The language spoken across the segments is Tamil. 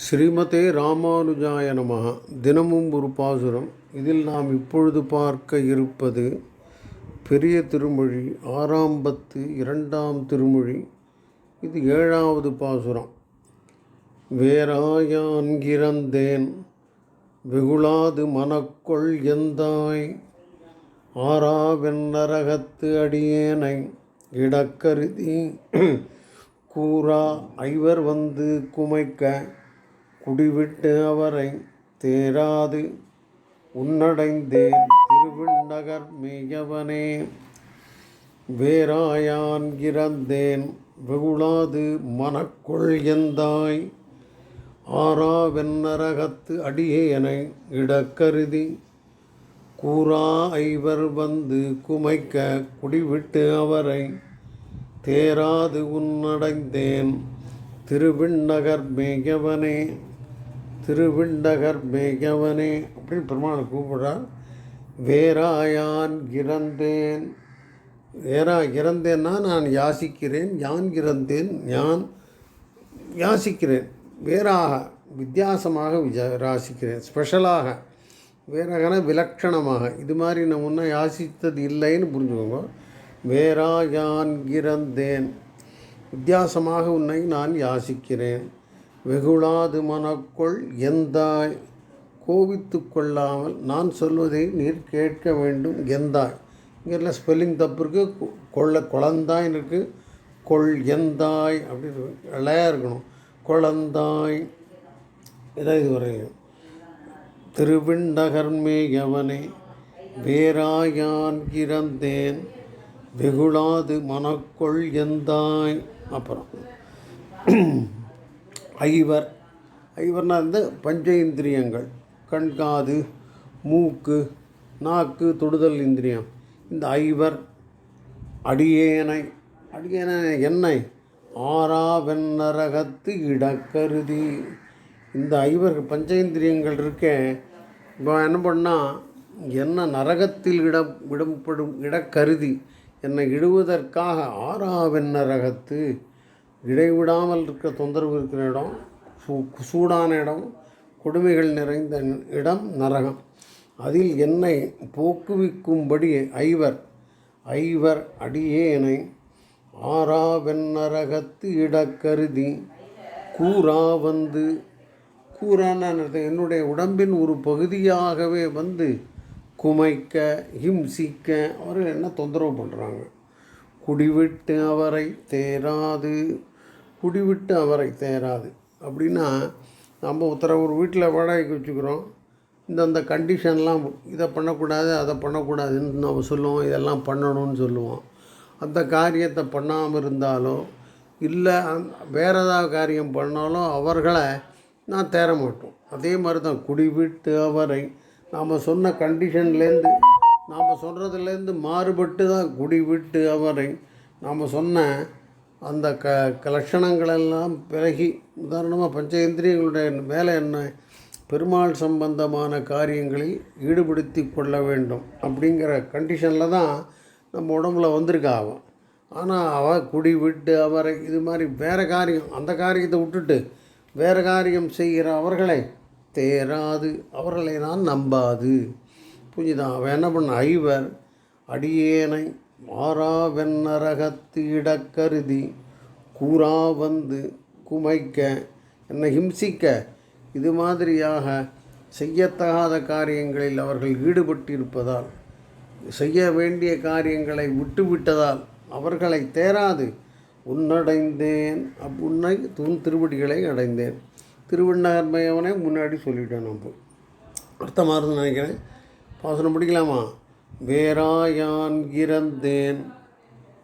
ஸ்ரீமதே ராமானுஜாய நமகா தினமும் ஒரு பாசுரம். இதில் நாம் இப்பொழுது பார்க்க இருப்பது பெரிய திருமொழி ஆறாம் பத்து இரண்டாம் திருமொழி. இது ஏழாவது பாசுரம். வேறாயான்கிறந்தேன் வெகுளாது மனக்கொள் எந்தாய்? ஆறாவென் நரகத்து அடியேனை இடக்கருதி கூறா ஐவர் வந்து குமைக்க குடிவிட்டு அவரை தேராது. உன்னடைந்தேன் திருவிண்ணகர் மேயவனே. வேறாயான் இறந்தேன் வெகுளாது மனக்குள் எந்தாய். ஆறாவென்னரகத்து அடியேனை இடக்கருதி. கூறா ஐவர் வந்து குமைக்க குடிவிட்டு அவரை தேராது உன்னடைந்தேன். திருவிண்ணகர் மேயவனே திருவிண்டகர் மேயவனே அப்படின்னு பெருமாள் கூப்பிடுறார். வேறாயான் இறந்தேன். வேறா இறந்தேன்னா நான் யாசிக்கிறேன் யான் இறந்தேன் யான் யாசிக்கிறேன். வேறாக வித்தியாசமாக விஜா யாசிக்கிறேன் ஸ்பெஷலாக வேறாகன விலட்சணமாக இது மாதிரி நான் முன்னே யாசித்தது இல்லைன்னு புரிஞ்சுக்கோங்க. வேறா யான் இறந்தேன் வித்தியாசமாக உன்னை நான் யாசிக்கிறேன். வெகுளாது மனக்குள் எந்தாய்? கோபித்து கொள்ளாமல் நான் சொல்வதை நீர் கேட்க வேண்டும் எந்தாய்? இங்கே ஸ்பெல்லிங் தப்பு இருக்குது கொள்ள குழந்தாய்னு இருக்குது கொள் எந்தாய்? அப்படின்னு இலையா இருக்கணும். குழந்தாய். இதான் இது வரையும் திருவிண்ணகர்மேயவனே. வேறாயான் இறந்தேன் வெகுளாது மனக்கொள் எந்தாய்? அப்புறம். ஐவர். ஐவர்னா இந்த பஞ்சேந்திரியங்கள். கண்காது மூக்கு நாக்கு தொடுதல் இந்திரியம். இந்த ஐவர் அடியேனை. அடியேனை என்னை? ஆறாவெண்ணரகத்து இடக்கருதி. இந்த ஐவர் பஞ்சேந்திரியங்கள் இருக்கே. இப்போ என்ன பண்ணால் என்ன நரகத்தில் இடம் விடப்படும் இடக்கருதி. என்னை இடுவதற்காக ஆறாவென் நரகத்து இடைவிடாமல் இருக்க தொந்தரவு இருக்கிற இடம் சூ சூடான இடம் கொடுமைகள் நிறைந்த இடம் நரகம். அதில் என்னை போக்குவிக்கும்படி ஐவர் ஐவர் அடியேனை ஆறாவென்னரகத்து இடக்கருதி கூறா வந்து கூறான என்னுடைய உடம்பின் ஒரு பகுதியாகவே வந்து குமைக்க ஹிம்சிக்க அவர்கள் என்ன தொந்தரவு பண்ணுறாங்க குடிவிட்டு அவரை தேராது குடிவிட்டு அவரை தேராது. அப்படின்னா நம்ம உத்தர ஒரு வீட்டில் வாடகைக்கு வச்சுக்கிறோம். இந்தந்த கண்டிஷன்லாம் இதை பண்ணக்கூடாது அதை பண்ணக்கூடாதுன்னு நம்ம சொல்லுவோம் இதெல்லாம் பண்ணணும்னு சொல்லுவோம். அந்த காரியத்தை பண்ணாமல் இருந்தாலோ இல்லை வேறு ஏதாவது காரியம் பண்ணாலும் அவர்களை நான் தேர மாட்டோம் அதே மாதிரி தான் குடிவிட்டு அவரை நாம் சொன்ன கண்டிஷன்லேருந்து நாம் சொல்கிறதுலேருந்து மாறுபட்டு தான் குடி விட்டு அவரை நாம் சொன்ன அந்த க கலட்சணங்களெல்லாம் பிறகி உதாரணமாக பஞ்சேந்திரியங்களுடைய வேலை என்ன பெருமாள் சம்பந்தமான காரியங்களில் ஈடுபடுத்தி கொள்ள வேண்டும் அப்படிங்கிற கண்டிஷனில் தான் நம்ம உடம்புல வந்திருக்கா அவன். ஆனால் அவள் குடி விட்டு அவரை இது மாதிரி வேறு காரியம் அந்த காரியத்தை விட்டுட்டு வேறு காரியம் செய்கிற அவர்களை தேராது அவர்களை நான் நம்பாது. புரிஞ்சுதான் அவன் என்ன பண்ண ஐவர் அடியேனை மாறாவென்னரகத்து இடக்கருதி கூறா வந்து குமைக்க என்னை ஹிம்சிக்க. இது மாதிரியாக செய்யத்தகாத காரியங்களில் அவர்கள் ஈடுபட்டிருப்பதால் செய்ய வேண்டிய காரியங்களை விட்டுவிட்டதால் அவர்களை தேராது. உன்னடைந்தேன் அப் உன்னை துன் திருவடிகளை அடைந்தேன். திருவண்ணாமயவனே முன்னாடி சொல்லிட்டேன் நம்ம அர்த்தமாக இருந்து நினைக்கிறேன். பாசனம் பிடிக்கலாமா? வேறாயான் இறந்தேன்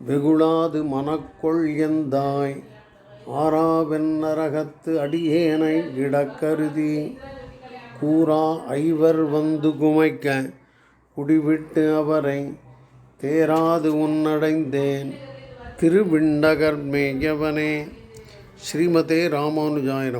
வெகுளாது மனக்கொள் எந்தாய் ஆறாவென் நரகத்து அடியேனை இடக்கருதி கூறா ஐவர் வந்து குமைக்க குடிவிட்டு அவரை தேராது உன்னடைந்தேன் திருவிண்டகர் மேயவனே ஸ்ரீமதே ராமானுஜாய